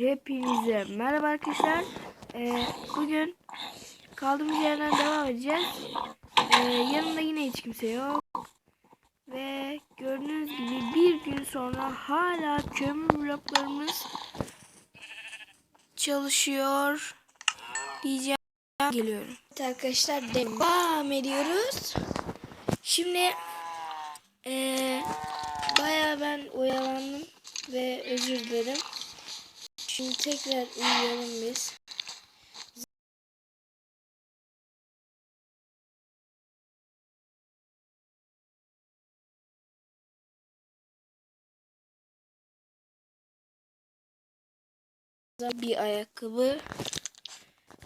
Hepinize merhaba arkadaşlar. Ee, bugün kaldığımız yerden devam edeceğiz. Ee, yanımda yine hiç kimse yok. Ve gördüğünüz gibi bir gün sonra hala kömür bloklarımız çalışıyor. Diyeceğim geliyorum. Evet arkadaşlar devam ediyoruz. Şimdi ee, bayağı ben oyalandım ve özür dilerim. Şimdi tekrar uyuyalım biz. Bir ayakkabı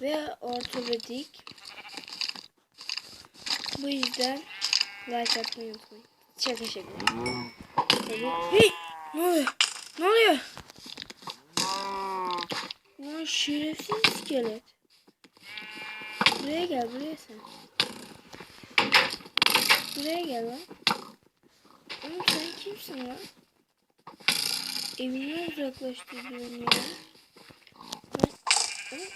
ve ortopedik. Bu yüzden like atmayı unutmayın. Şaka şaka. Tabii. Hey! Ne oluyor? Ne oluyor? Lan şerefsiz iskelet. Buraya gel buraya sen. Buraya gel lan. Oğlum sen kimsin lan? Evimden uzaklaştırdın ya. Oğlum,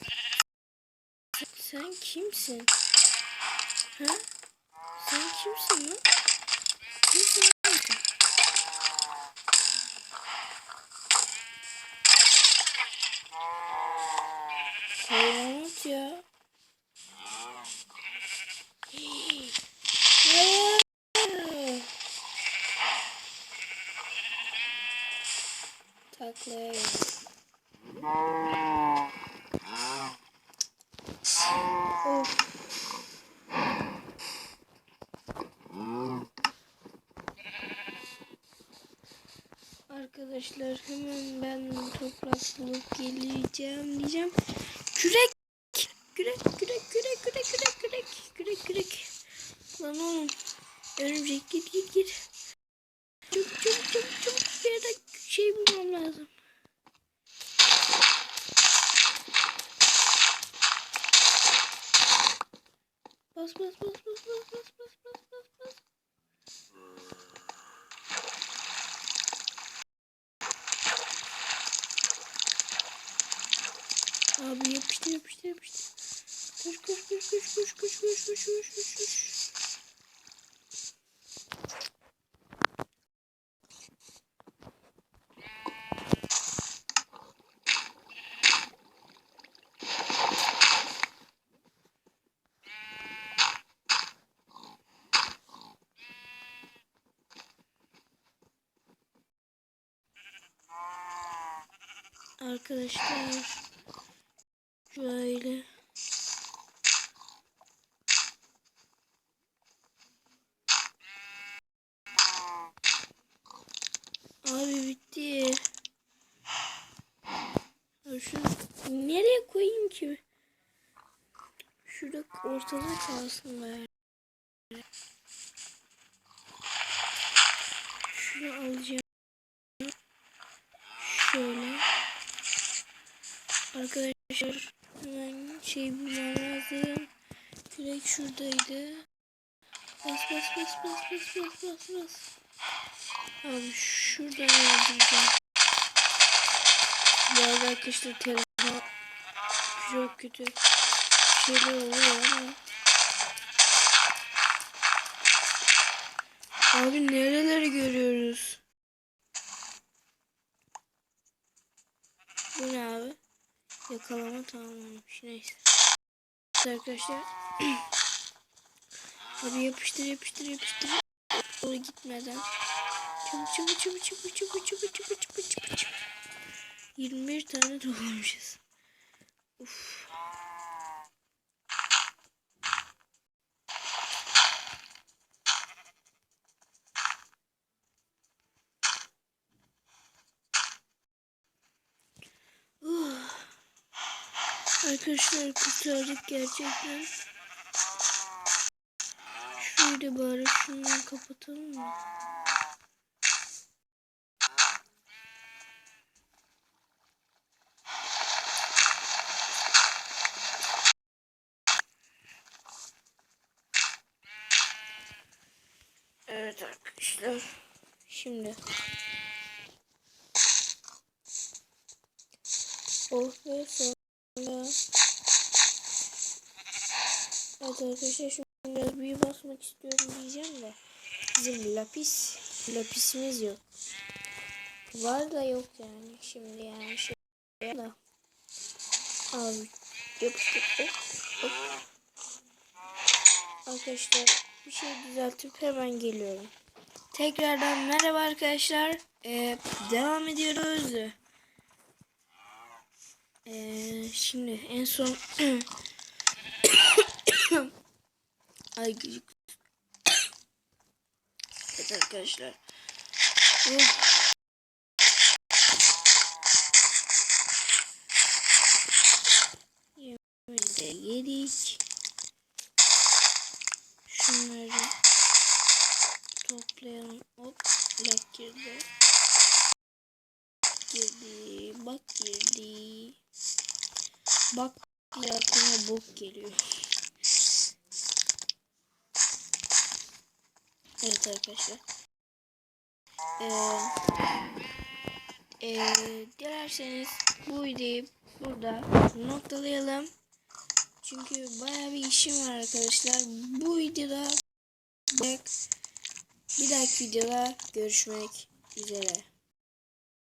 Sen kimsin? Ha? Sen kimsin lan? Kimsin lan sen? Hayvanat ya. Hayır. Arkadaşlar hemen ben toprak bulup geleceğim diyeceğim. Kürek. Kürek, kürek, kürek, kürek, kürek, kürek, kürek, kürek. Lan oğlum. Örümcek git git git. Çabuk çabuk çabuk çabuk yere şey bulmam lazım. Bas bas bas bas bas bas bas bas bas bas. Abi yapıştır yapıştır yapıştır. Koş koş koş koş koş koş koş koş koş koş Arkadaşlar şöyle Abi bitti. Şunu nereye koyayım ki? Şurada ortada kalsın bari. Şunu alacağım. Şöyle. Arkadaşlar hemen şey bulmam lazım. Direkt şuradaydı. Bas bas bas bas bas bas bas bas. Abi şuradan öldüreceğim. Bu arada arkadaşlar telefon çok kötü şeyler oluyor ama. Abi nereleri görüyoruz? Bu ne abi? Yakalama tamamlamış. Neyse. Arkadaşlar. abi yapıştır yapıştır yapıştır. Doğru gitmeden. Çabuk çabuk çabuk çabuk çabuk çabuk çabuk çabuk çabuk çabuk. 21 tane toplamışız. Uf. Arkadaşlar kurtardık gerçekten. Şurayı da bari şundan kapatalım mı? Evet arkadaşlar. Şimdi Oh be. Evet arkadaşlar şimdi biraz büyü basmak istiyorum diyeceğim de. Bizim lapis, lapisimiz yok. Var da yok yani şimdi yani şey da. Abi yapıştır. Hop, hop. Arkadaşlar bir şey düzeltip hemen geliyorum. Tekrardan merhaba arkadaşlar. Ee, devam ediyoruz. Ee, şimdi en son Ay gıcık. evet arkadaşlar. Oh. Yemeği de yedik. Şunları toplayalım. Hop. Lak girdi. Girdi. Bak girdi. Bak ya aklıma bok geliyor. Evet arkadaşlar. Ee, ee, dilerseniz bu videoyu burada noktalayalım. Çünkü baya bir işim var arkadaşlar. Bu videoda bir dahaki videoda görüşmek üzere.